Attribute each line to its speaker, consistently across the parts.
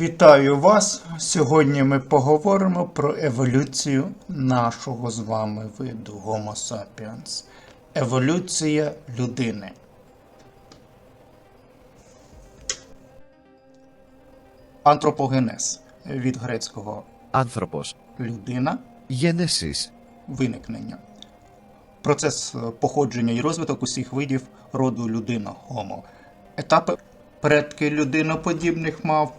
Speaker 1: Вітаю вас! Сьогодні ми поговоримо про еволюцію нашого з вами виду Homo sapiens. Еволюція людини. Антропогенез від грецького
Speaker 2: Anthropos.
Speaker 1: людина.
Speaker 2: Genesis.
Speaker 1: Виникнення. Процес походження і розвиток усіх видів роду людина Homo. Етапи предки людиноподібних мав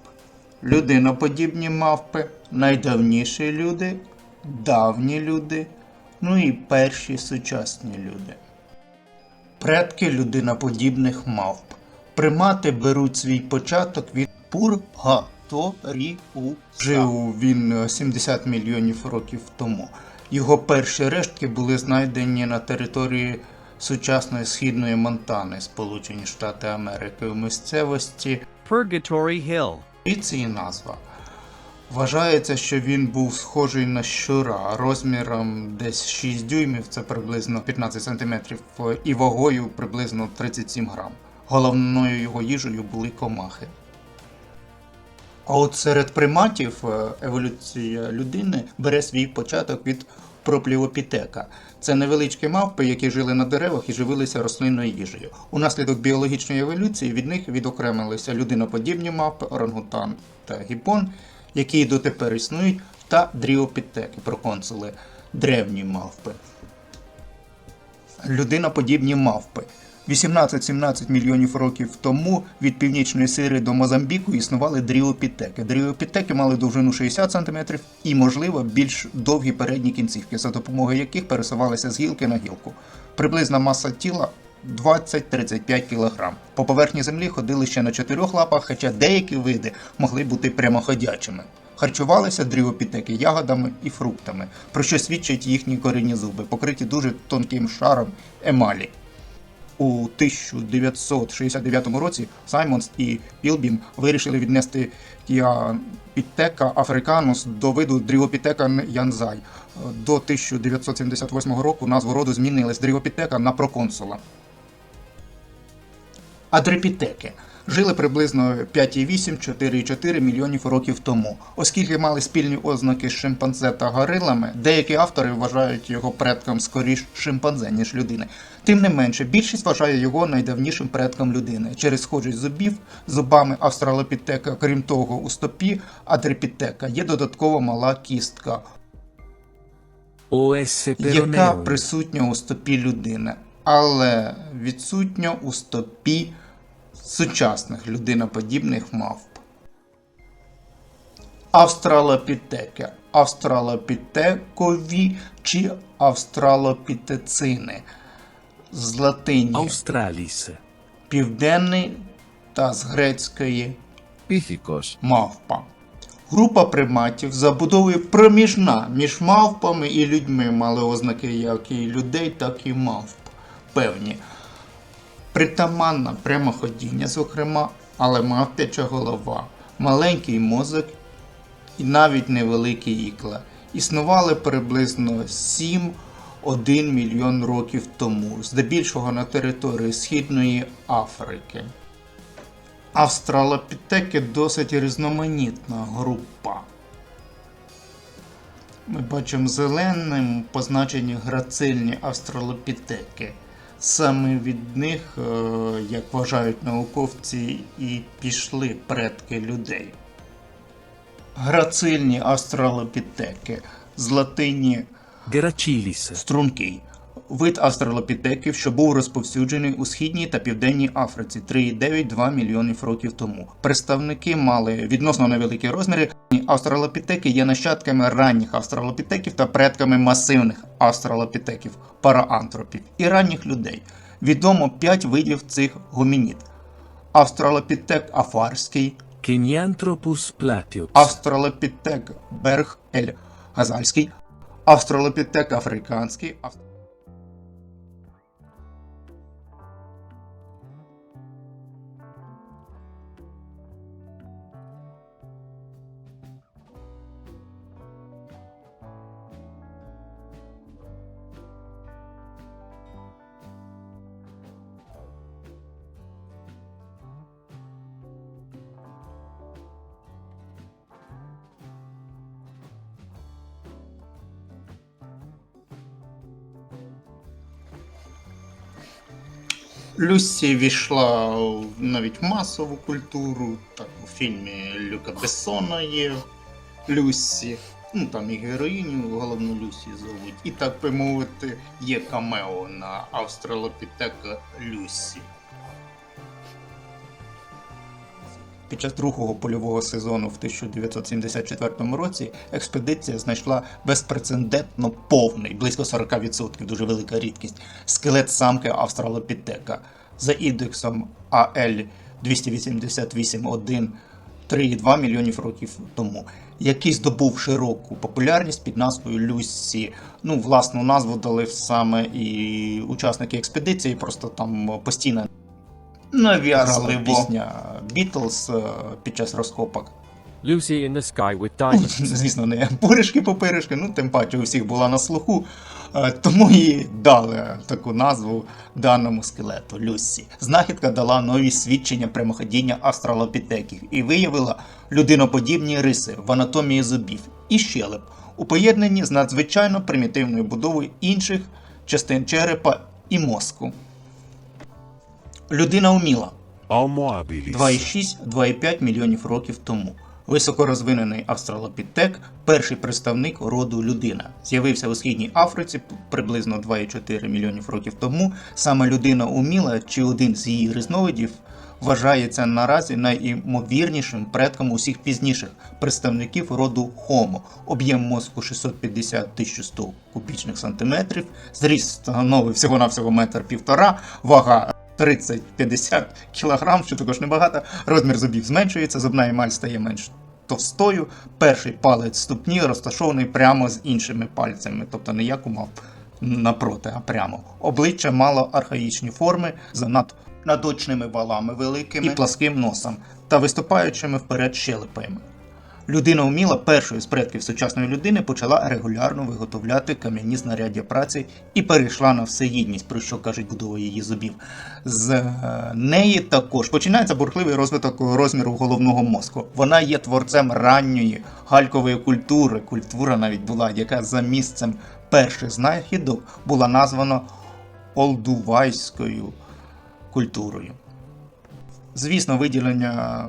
Speaker 1: людиноподібні мавпи, найдавніші люди, давні люди, ну і перші сучасні люди. Предки людиноподібних мавп. Примати беруть свій початок від Пургаторіуса. Жив він е, 70 мільйонів років тому. Його перші рештки були знайдені на території сучасної східної Монтани, Сполучені Штати Америки, у місцевості
Speaker 3: Purgatory Hill.
Speaker 1: І назва. Вважається, що він був схожий на щура розміром десь 6 дюймів, це приблизно 15 сантиметрів, і вагою приблизно 37 грам. Головною його їжею були комахи. А от серед приматів е, еволюція людини бере свій початок від проплівопітека. Це невеличкі мавпи, які жили на деревах і живилися рослинною їжею. Унаслідок біологічної еволюції від них відокремилися людиноподібні мавпи, орангутан та гіпон, які дотепер існують, та дріопітеки, проконсули, древні мавпи людиноподібні мавпи. 18-17 мільйонів років тому від північної Сирії до Мозамбіку існували дріопітеки. Дріопітеки мали довжину 60 см і, можливо, більш довгі передні кінцівки, за допомогою яких пересувалися з гілки на гілку. Приблизна маса тіла 20-35 кг. По поверхні землі ходили ще на чотирьох лапах, хоча деякі види могли бути прямоходячими. Харчувалися дріопітеки ягодами і фруктами, про що свідчать їхні корінні зуби, покриті дуже тонким шаром емалі. У 1969 році Саймонс і Пілбім вирішили віднести Пітека африканус до виду Дріопітека янзай. До 1978 року назву роду змінили з Дріопітека на проконсула. Адрепітеки жили приблизно 5,8-4,4 мільйонів років тому. Оскільки мали спільні ознаки з шимпанзе та горилами, деякі автори вважають його предком скоріш шимпанзе, ніж людини. Тим не менше, більшість вважає його найдавнішим предком людини через схожість зубів, зубами австралопітека. Крім того, у стопі адрепітека є додатково мала кістка, яка присутня у стопі людини, але відсутня у стопі сучасних людиноподібних мавп. Австралопітеки. Австралопітекові чи австралопітецини з латині
Speaker 3: Австралісе.
Speaker 1: Південний та з грецької
Speaker 2: Піхікос.
Speaker 1: мавпа. Група приматів забудовує проміжна між мавпами і людьми, мали ознаки як і людей, так і мавп. Певні. Притаманна прямоходіння, зокрема, але мавпяча голова, маленький мозок і навіть невеликі ікла. Існували приблизно 7-1 мільйон років тому, здебільшого на території Східної Африки. Австралопітеки досить різноманітна група. Ми бачимо зеленим позначені грацильні австралопітеки. Саме від них, е, як вважають науковці, і пішли предки людей. Грацильні астралопітеки з латині
Speaker 3: Герачіліс
Speaker 1: Стрункий. Вид австралопітеків, що був розповсюджений у східній та південній Африці 3,9-2 мільйонів років тому. Представники мали відносно невеликі розміри. Австралопітеки є нащадками ранніх австралопітеків та предками масивних австралопітеків, параантропів і ранніх людей. Відомо 5 видів цих гомінід: австралопітек афарський,
Speaker 3: platius.
Speaker 1: австралопітек берг ель газальський, австралопітек африканський. Люсі війшла навіть в масову культуру. Так, у фільмі Люка Бессона є Люсі. Ну там і героїню головну Люсі зовуть. І так би мовити, є камео на австралопітека Люсі. Під час другого польового сезону в 1974 році експедиція знайшла безпрецедентно повний, близько 40%, дуже велика рідкість, скелет самки австралопітека за індексом АЛ 288.1 3,2 мільйонів років тому, який здобув широку популярність під назвою Люсі. Ну, власну назву дали саме і учасники експедиції, просто там постійно нав'язали пісня Бітлз е, під час розкопок.
Speaker 4: Lucy in the sky with
Speaker 1: Ну,
Speaker 4: diamonds.
Speaker 1: Звісно, не пиришки попиришки, ну тим паче у всіх була на слуху. Е, Тому і дали таку назву даному скелету Люсі. Знахідка дала нові свідчення прямоходіння австралопітеків і виявила людиноподібні риси в анатомії зубів і щелеп у поєднанні з надзвичайно примітивною будовою інших частин черепа і мозку. Людина
Speaker 5: habilis.
Speaker 1: 2,6-2,5 мільйонів років тому. Високорозвинений австралопітек, перший представник роду людина, з'явився у східній Африці приблизно 2,4 мільйонів років тому. Саме людина уміла чи один з її різновидів вважається наразі найімовірнішим предком усіх пізніших представників роду Homo. Об'єм мозку 650 1100 кубічних сантиметрів, зріст становив всього-навсього метр півтора, вага 30-50 кг, що також небагато. Розмір зубів зменшується, зубна емаль стає менш товстою. Перший палець ступні розташований прямо з іншими пальцями, тобто не як у мав напроти, а прямо. Обличчя мало архаїчні форми з над надочними валами великими і пласким носом та виступаючими вперед щелепами. Людина вміла першою з предків сучасної людини почала регулярно виготовляти кам'яні знаряддя праці і перейшла на всеїдність, про що кажуть будова її зубів. З е, неї також починається бурхливий розвиток розміру головного мозку. Вона є творцем ранньої галькової культури. Культура навіть була, яка за місцем перших знахідок була названа Олдувайською культурою. Звісно, виділення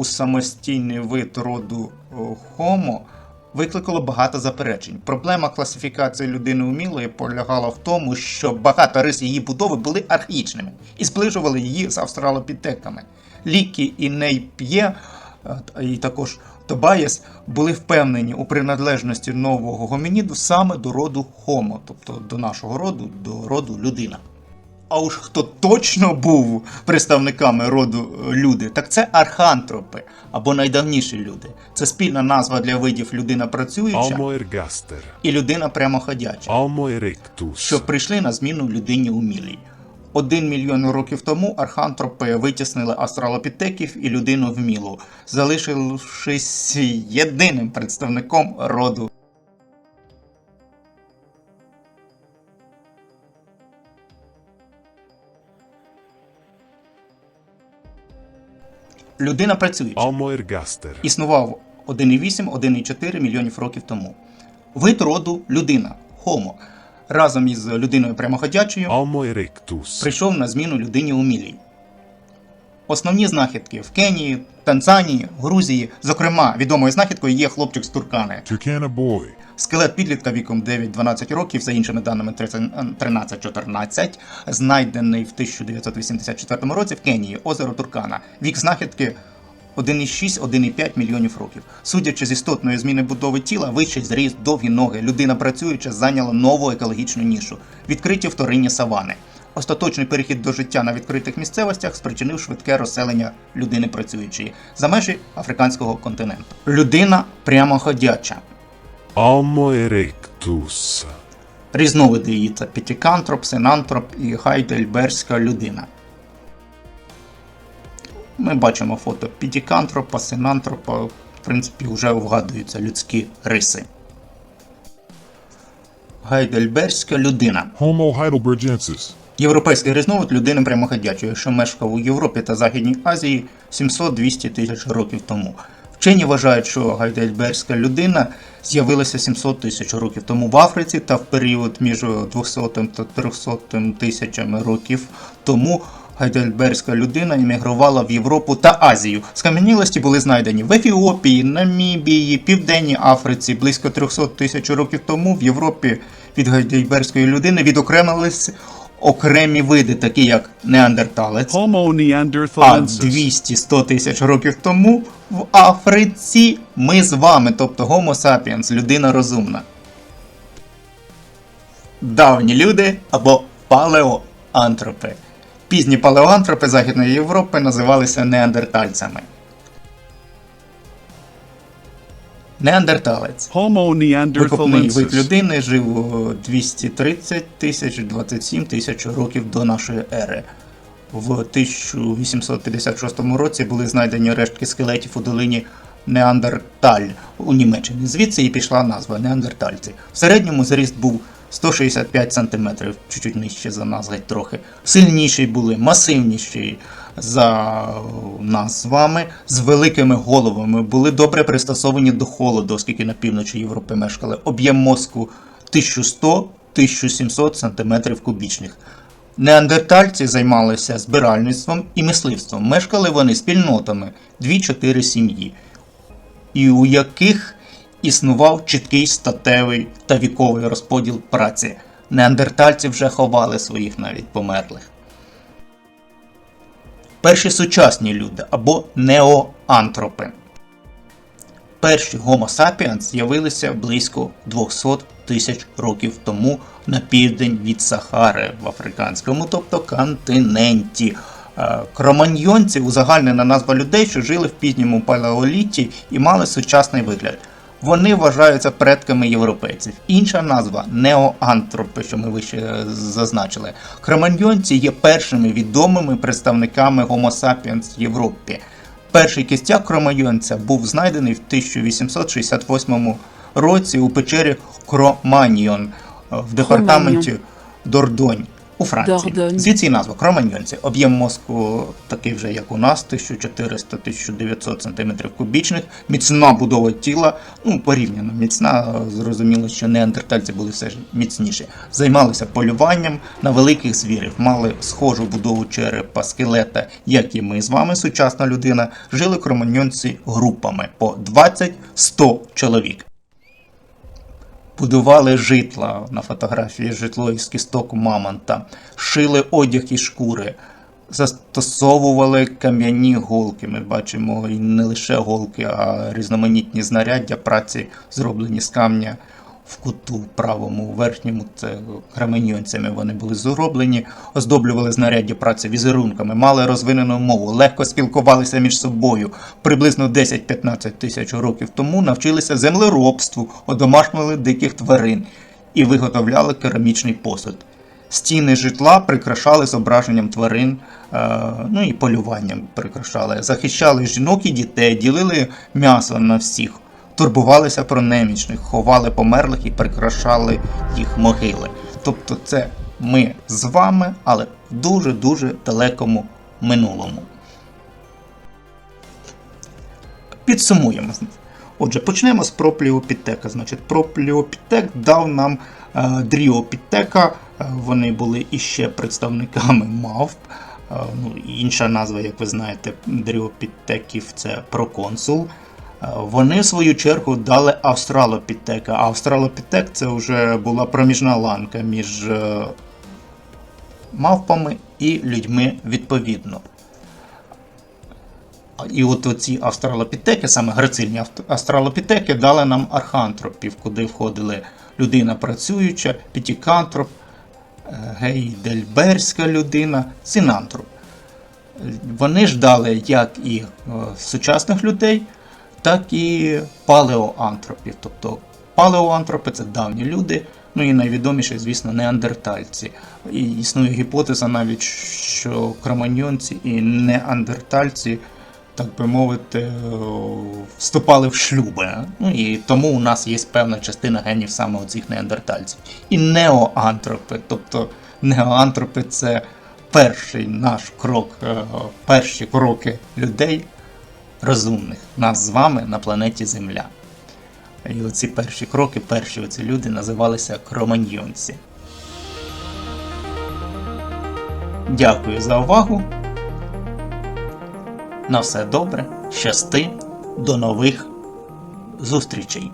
Speaker 1: у самостійний вид роду о, Homo викликало багато заперечень. Проблема класифікації людини умілої полягала в тому, що багато рис її будови були архаїчними і зближували її з австралопітеками. Лікі і Нейп'є, е, і також Тобаєс були впевнені у приналежності нового гомініду саме до роду Homo, тобто до нашого роду, до роду людина. А уж хто точно був представниками роду е, люди, так це архантропи або найдавніші люди. Це спільна назва для видів людина працююча і людина прямоходяча, що прийшли на зміну людині умілій. Один мільйон років тому архантропи витіснили австралопітеків і людину вмілу, залишившись єдиним представником роду. Людина працююча
Speaker 5: Homo ergaster.
Speaker 1: існував 1,8-1,4 мільйонів років тому. Вид роду людина Homo разом із людиною прямоходячою
Speaker 5: Homo erectus.
Speaker 1: прийшов на зміну людині умілій. Основні знахідки в Кенії, Танзанії, Грузії. Зокрема, відомою знахідкою є хлопчик з Туркани.
Speaker 5: Boy.
Speaker 1: Скелет підлітка віком 9-12 років, за іншими даними 13-14, знайдений в 1984 році в Кенії, озеро Туркана. Вік знахідки 1,6-1,5 мільйонів років. Судячи з істотної зміни будови тіла, вищий зріст, довгі ноги, людина працююча зайняла нову екологічну нішу відкриті вторинні савани. Остаточний перехід до життя на відкритих місцевостях спричинив швидке розселення людини працюючої за межі африканського континенту. Людина прямоходяча.
Speaker 5: Homo erectus.
Speaker 1: Різновиди її це пітікантроп, синантроп і гайдельберська людина. Ми бачимо фото пітікантропа, синантропа, в принципі, вже вгадуються людські риси. Гайдельберська людина.
Speaker 5: Homo heidelbergensis.
Speaker 1: Європейський різновид людини прямоходячої, що мешкав у Європі та Західній Азії 700-200 тисяч років тому. Вчені вважають, що гайдельберська людина з'явилася 700 тисяч років тому в Африці та в період між 200 та 300 тисячами років тому гайдельберська людина емігрувала в Європу та Азію. Скам'янілості були знайдені в Ефіопії, Намібії, Південній Африці. Близько 300 тисяч років тому в Європі від гайдельберської людини відокремились окремі види, такі як неандерталець.
Speaker 6: Homo
Speaker 1: А 200-100 тисяч років тому в Африці ми з вами, тобто Homo sapiens, людина розумна. Давні люди або палеоантропи. Пізні палеоантропи Західної Європи називалися неандертальцями. Неандерталець.
Speaker 6: Homo
Speaker 1: Викопний вид людини жив 230 тисяч 27 тисяч років до нашої ери. В 1856 році були знайдені рештки скелетів у долині Неандерталь у Німеччині. Звідси і пішла назва Неандертальці. В середньому зріст був 165 см, чуть-чуть нижче за нас геть трохи. Сильніші були, масивніші за нас з вами, з великими головами, були добре пристосовані до холоду, оскільки на півночі Європи мешкали. Об'єм мозку 1100-1700 см кубічних. Неандертальці займалися збиральництвом і мисливством. Мешкали вони спільнотами 2-4 сім'ї, і у яких існував чіткий статевий та віковий розподіл праці. Неандертальці вже ховали своїх навіть померлих. Перші сучасні люди або неоантропи. Перші Homo sapiens з'явилися близько 200 тисяч років тому на південь від Сахари в африканському, тобто континенті. Е, Кроманьйонці узагальнена назва людей, що жили в пізньому палеоліті і мали сучасний вигляд. Вони вважаються предками європейців. Інша назва неоантропи, що ми вище е, зазначили. Кроманьйонці є першими відомими представниками Homo sapiens в Європі. Перший кістяк кроманьйонця був знайдений в 1868 році у печері Кроманьйон е, в департаменті Дордонь у Франції.
Speaker 7: Дордонь.
Speaker 1: Звідси і назва Кроманьйонці. Об'єм мозку такий вже, як у нас, 1400-1900 см кубічних. Міцна будова тіла, ну порівняно міцна. Зрозуміло, що неандертальці були все ж міцніші. Займалися полюванням на великих звірів, мали схожу будову черепа, скелета, як і ми з вами, сучасна людина. Жили кроманьйонці групами по 20-100 чоловік будували житла. На фотографії житло із кісток мамонта, шили одяг і шкури, застосовували кам'яні голки. Ми бачимо і не лише голки, а різноманітні знаряддя праці, зроблені з камня в куту правому верхньому, це кременьйонцями вони були зроблені, оздоблювали знаряддя праці візерунками, мали розвинену мову, легко спілкувалися між собою. Приблизно 10-15 тисяч років тому навчилися землеробству, одомашнили диких тварин і виготовляли керамічний посуд. Стіни житла прикрашали зображенням тварин, е, ну і полюванням прикрашали. Захищали жінок і дітей, ділили м'ясо на всіх, турбувалися про немічних, ховали померлих і прикрашали їх могили. Тобто це ми з вами, але в дуже-дуже далекому минулому. Підсумуємо. Отже, почнемо з пропліопітека. Значить, пропліопітек дав нам е, дріопітека. Е, вони були іще представниками мавп. Е, ну, інша назва, як ви знаєте, дріопітеків це проконсул. Е, Вони, в свою чергу, дали австралопітека. Австралопітек це вже була проміжна ланка між е, мавпами і людьми відповідно. І от оці австралопітеки, саме грацильні австралопітеки, дали нам архантропів, куди входили людина працююча, пітікантроп, е, гейдельберська людина, синантроп. Вони ж дали як і е, сучасних людей, так і палеоантропів. Тобто палеоантропи це давні люди, ну і найвідоміші, звісно, неандертальці. І існує гіпотеза навіть, що кроманьонці і неандертальці, так би мовити, вступали в шлюби. Ну і тому у нас є певна частина генів саме цих неандертальців. І неоантропи, тобто неоантропи це перший наш крок, е, перші кроки людей розумних, нас з вами на планеті Земля. І оці перші кроки, перші оці люди називалися кроманьйонці. Дякую за увагу. На все добре, щасти, до нових зустрічей!